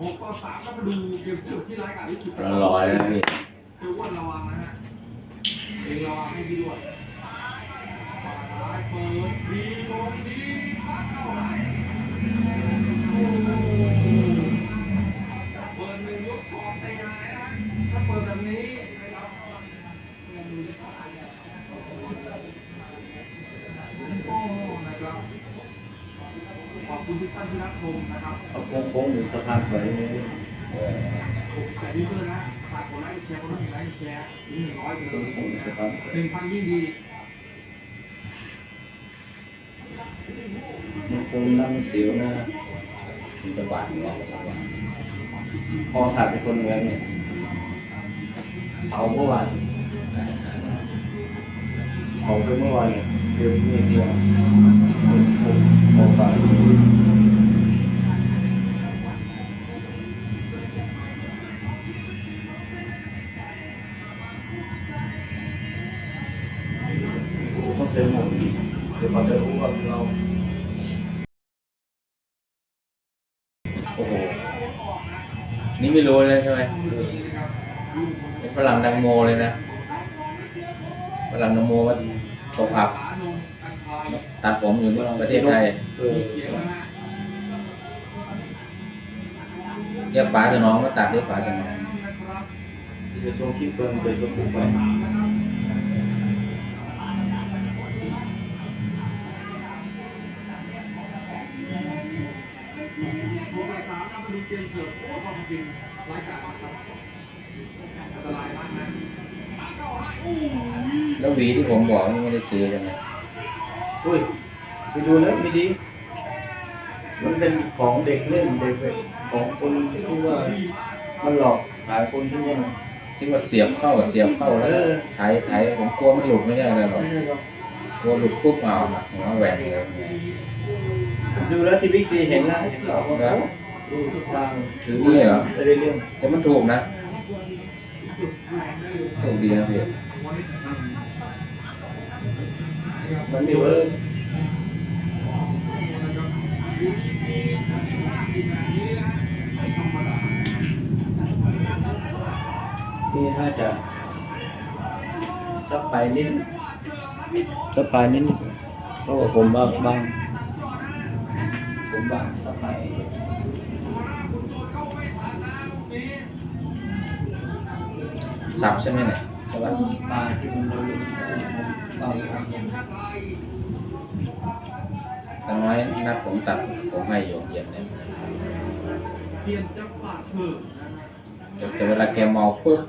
หกต่อสามก็มาดูเกมสุดที่ร้ายกาจที่สุดร้อยนะพี่คืออ้วนระวังนะฮะเองระวังให้ดีด้วยฝ่ายซ้ายเปิดดีลงดี อบคุณทุกท่านที่รับชมนะครับเอาโค้งๆอยู่สะพานไปเออแต่นี่เพื่อนนะฝากกดไลค์แชร์คนไลค์แชร์หนึ่งร้อยเลยโค้งๆอยู่สะพานหนึ่งพันยิ่งดีมันคงนั่งเสียวนะมีจังหวะของเราสักวันพอขาดไปคนเหมือนเนี่ยเอาเมื่อวานเอาไปเมื่อวานเนี่ยเดือนนี้เดียว ต้องเซ็นหมดเดี๋ยวเขาจะรู้ว่าเรา โอ้โห นี่ไม่รู้เลยใช่ไหมเป็นฝรั่งดังโมเลยนะฝรั่งดังโมว่าตกอับตัดผมอยู่ที่ประเทศไทยเรียกป๋าจะน้องก็ตัดเรียกป๋าจะน้องเดี๋ยวต้องคิดเพิ่มไปก็ปลูกไป กมเสิร์ฟโอ้ความจริงรายการนะครับอันตรายมากนะแล้วหวีที่ผมบอกนี่ไม่ได้ซื้อใช่ไหมอุ้ยไปดูแล้วไม่ดี มันเป็นของเด็กเล่นเด็กของคนที่ว่ามันหลอกขายคนที่ว่าที่ว่าเสียบเข้าเสียบเข้าแล้วก็ไถไถผมกลัวมันหลุดไม่ได้เลยหรอกไม่ใช่หรอกกลัวหลุดปุ๊บเอาหัวแหวนเลยดูแล้วที่บิ๊กซีเห็นแล้วเห็นหรอว่าแล้ว ดูทุกทางถือนี่เหรอไม่ได้เรื่องแต่มันถูกนะถูกดีนะพี่มันม่เวิร์กนี่ถ้าจะสักไปนิดสักไปนิดเพราะว่าผมบ้างบ้างผมบ้างสักไป สับใช่ไหมเนี่ยใช่ป่ะปลาที่มันเราบางครั้งแต่น้อยนัดผมตัดผมให้โยมเย็นเนี่ยเปลี่ยนจังหวะเถิดนะฮะแต่เวลาแกเมาปุ๊บ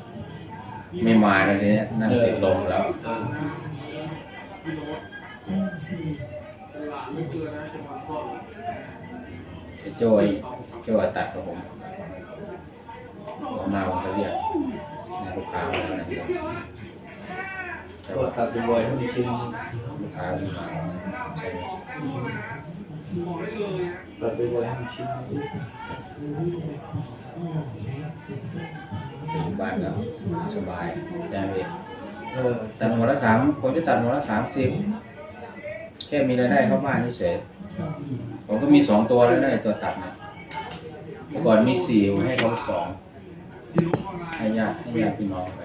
ไม่มาเลยทีนี้นั่งติดลมแล้วโจอนะจอยโจยตัดกับผมผมมาผมก็เรียก ค้ามาแล้วนะเดียวแต่ก็ว่าตัดเป็นบอยให้มันจริงลูกค้าไม่มาใช่ไหมตัดเป็นบอยให้มันชิ้นอยู่บ้านแล้วสบายใช่ไหมพี่เออตัดหัวละสามผมจะตัดหัวละสามสิบแค่มีรายได้เข้าบ้านเฉยผมก็มีสองตัวแล้วได้ตัวตัดนี่ยเมื่อก่อนมีสี่ผมให้เขาสอง ให้ญาติให้ญาติพี่น้องไป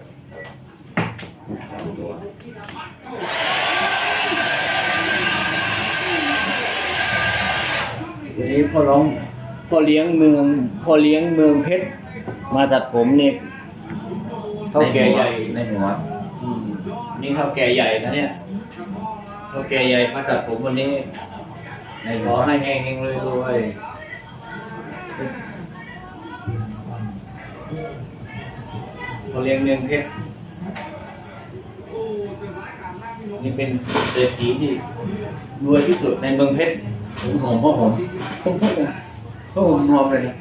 สองตัวทีนี้พ่อร้องพ่อเลี้ยงเมืองพ่อเลี้ยงเมืองเพชรมาตัดผมเนี่ยเท่าแก่ใหญ่ในหัวอืมนี่เท่าแก่ใหญ่นะเนี่ยเท่าแก่ใหญ่มาตัดผมวันนี้ในขหัอวให้แห้งๆเลยด้ วยพ่อเลี้ยงเมืองเพชรโอ้เจอรายการแรกพี่โน้ตนี่เป็นเศรษฐีที่รวยที่สุดในเมืองเพชรผมหอมพ่อผมพ่อผมพ่อผมหอมเลยนะ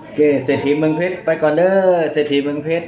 โอเคเศรษฐีเมืองเพชรไปก่อนเด้อเศรษฐีเมืองเพชร